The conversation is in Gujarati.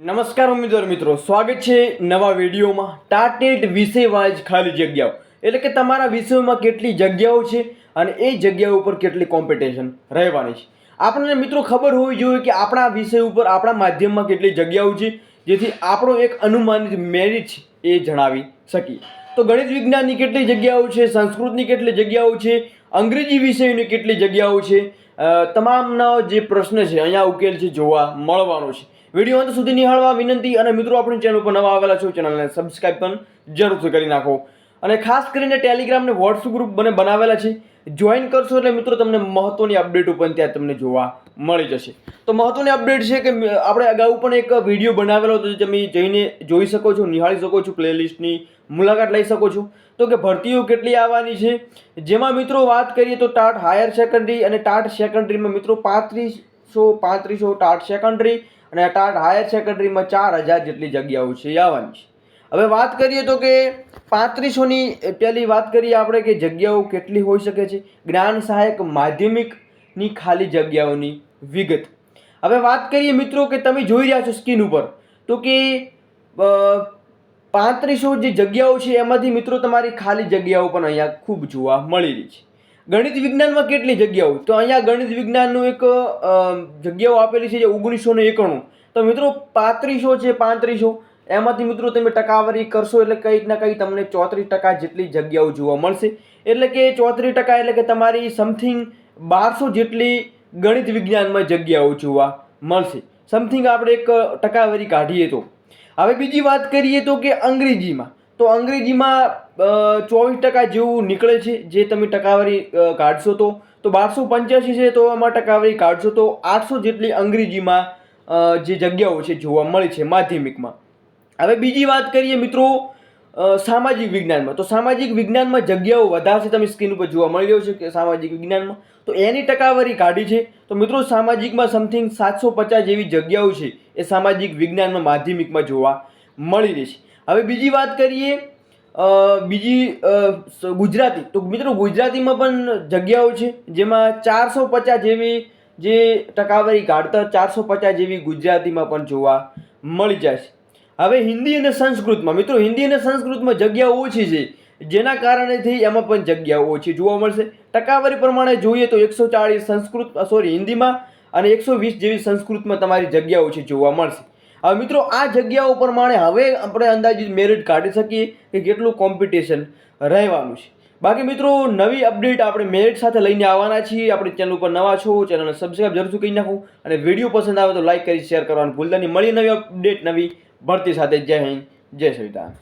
નમસ્કાર ઉમેદવાર મિત્રો, સ્વાગત છે નવા વિડીયોમાં. ટાટેટ વિષય ખાલી જગ્યાઓ. એટલે કે તમારા વિષયોમાં કેટલી જગ્યાઓ છે અને એ જગ્યાઓ ઉપર કેટલી કોમ્પિટિશન રહેવાની છે. આપણને મિત્રો ખબર હોવી જોઈએ કે આપણા વિષય ઉપર આપણા માધ્યમમાં કેટલી જગ્યાઓ છે, જેથી આપણો એક અનુમાનિત મેરિટ એ જણાવી શકીએ. તો ગણિત વિજ્ઞાનની કેટલી જગ્યાઓ છે, સંસ્કૃતની કેટલી જગ્યાઓ છે, અંગ્રેજી વિષયની કેટલી જગ્યાઓ છે તમામનો જે પ્રશ્ન છે, અહીંયા ઉકેલ છે, જોવા મળવાનો છે. વીડિયો અંત સુધી નિહાળવા વિનંતી અને મિત્રો, આપણી ચેનલ પર નવા આવેલા છો, ચેનલને સબસ્ક્રાઈબ પણ જરૂરથી કરી નાખો. અને ખાસ કરીને ટેલિગ્રામ ને વોટ્સઅપ ગ્રુપ બને બનાવેલા છે. જોઈન કરશો એટલે મિત્રો તમને મહત્વની અપડેટો પણ ત્યાં તમને જોવા મળી જશે. તો મહત્વની અપડેટ છે કે આપણે અગાઉ પણ એક વીડિયો બનાવેલો હતો તમે જઈને જોઈ શકો છો, નિહાળી શકો છો પ્લેલિસ્ટની મુલાકાત લઈ શકો છો. તો કે ભરતીઓ કેટલી આવવાની છે? જેમાં મિત્રો વાત કરીએ તો ટાટ હાયર સેકન્ડરી અને ટાટ સેકન્ડરીમાં મિત્રો પાંત્રીસો પાંત્રીસો ટાટ સેકન્ડરી અને ટાટ હાયર સેકન્ડરીમાં ચાર હજાર જેટલી જગ્યાઓ છે, આવવાની છે. હવે વાત કરીએ તો કે પાંત્રીસોની પહેલી વાત કરીએ આપણે કે જગ્યાઓ કેટલી હોઈ શકે છે. જ્ઞાન સહાયક માધ્યમિકની ખાલી જગ્યાઓની વિગત. હવે વાત કરીએ મિત્રો કે તમે જોઈ રહ્યા છો સ્ક્રીન ઉપર, તો કે પાંત્રીસો જે જગ્યાઓ છે એમાંથી મિત્રો તમારી ખાલી જગ્યાઓ પણ અહીંયા ખૂબ જોવા મળી રહી છે. ગણિત વિજ્ઞાનમાં કેટલી જગ્યાઓ તો અહીંયા ગણિત વિજ્ઞાનનું એક જગ્યાઓ આપેલી છે જે ઓગણીસો ને એકાણું. તો મિત્રો પાંત્રીસો છે પાંત્રીસો એમાંથી મિત્રો તમે ટકાવારી કરશો એટલે કંઈક ના કંઈક તમને ચોત્રીસ ટકા જેટલી જગ્યાઓ જોવા મળશે. એટલે કે ચોત્રીસ ટકા એટલે કે તમારી સમથિંગ બારસો જેટલી ગણિત વિજ્ઞાનમાં જગ્યાઓ જોવા મળશે. સમથિંગ આપણે એક ટકાવારી કાઢીએ તો. હવે બીજી વાત કરીએ તો કે અંગ્રેજીમાં. તો અંગ્રેજીમાં ચોવીસ ટકા જેવું નીકળે છે જે તમે ટકાવારી કાઢશો તો. તો બારસો પંચ્યાસી છે તો આમાં ટકાવારી કાઢશો તો આઠસો જેટલી અંગ્રેજીમાં જે જગ્યાઓ છે જોવા મળે છે માધ્યમિકમાં. હવે બીજી વાત કરીએ મિત્રો સામાજિક વિજ્ઞાનમાં. તો સામાજિક વિજ્ઞાનમાં જગ્યાઓ વધારે છે તમે સ્ક્રીન ઉપર જોવા મળી રહ્યો છે કે સામાજિક વિજ્ઞાનમાં. તો એની ટકાવારી કાઢી છે. તો મિત્રો, સામાજિકમાં સમથિંગ સાતસો પચાસ જેવી જગ્યાઓ છે એ સામાજિક વિજ્ઞાનમાં માધ્યમિકમાં જોવા મળી રહી છે. હવે બીજી વાત કરીએ બીજી ગુજરાતી. તો મિત્રો, ગુજરાતીમાં પણ જગ્યાઓ છે જેમાં ચારસો પચાસ જેવી જે ટકાવારી કાઢતા ચારસો પચાસ જેવી ગુજરાતીમાં પણ જોવા મળી જાય છે. હવે હિન્દી અને સંસ્કૃતમાં, મિત્રો, હિન્દી અને સંસ્કૃતમાં જગ્યાઓ ઓછી છે. જેના કારણેથી એમાં પણ જગ્યાઓ ઓછી જોવા મળશે. ટકાવારી પ્રમાણે જોઈએ તો એકસો ચાળીસ સંસ્કૃત સોરી હિન્દીમાં અને એકસો વીસ જેવી સંસ્કૃતમાં તમારી જગ્યાઓ ઓછી જોવા મળશે. હવે મિત્રો, આ જગ્યાઓ પ્રમાણે હવે આપણે અંદાજિત મેરિટ કાઢી શકીએ કે કેટલું કોમ્પિટિશન રહેવાનું છે. બાકી મિત્રો, નવી અપડેટ આપણે મેરિટ સાથે લઈને આવવાના છીએ. આપણી ચેનલ ઉપર નવા છો ચેનલને સબસ્ક્રાઇબ જરૂરથી કરી નાખો. અને વીડિયો પસંદ આવે તો લાઇક કરી શેર કરવાનું ભૂલતા નહીં. મળી નવી અપડેટ નવી ભરતી સાથે જય હિન્દ જય સંવિધાન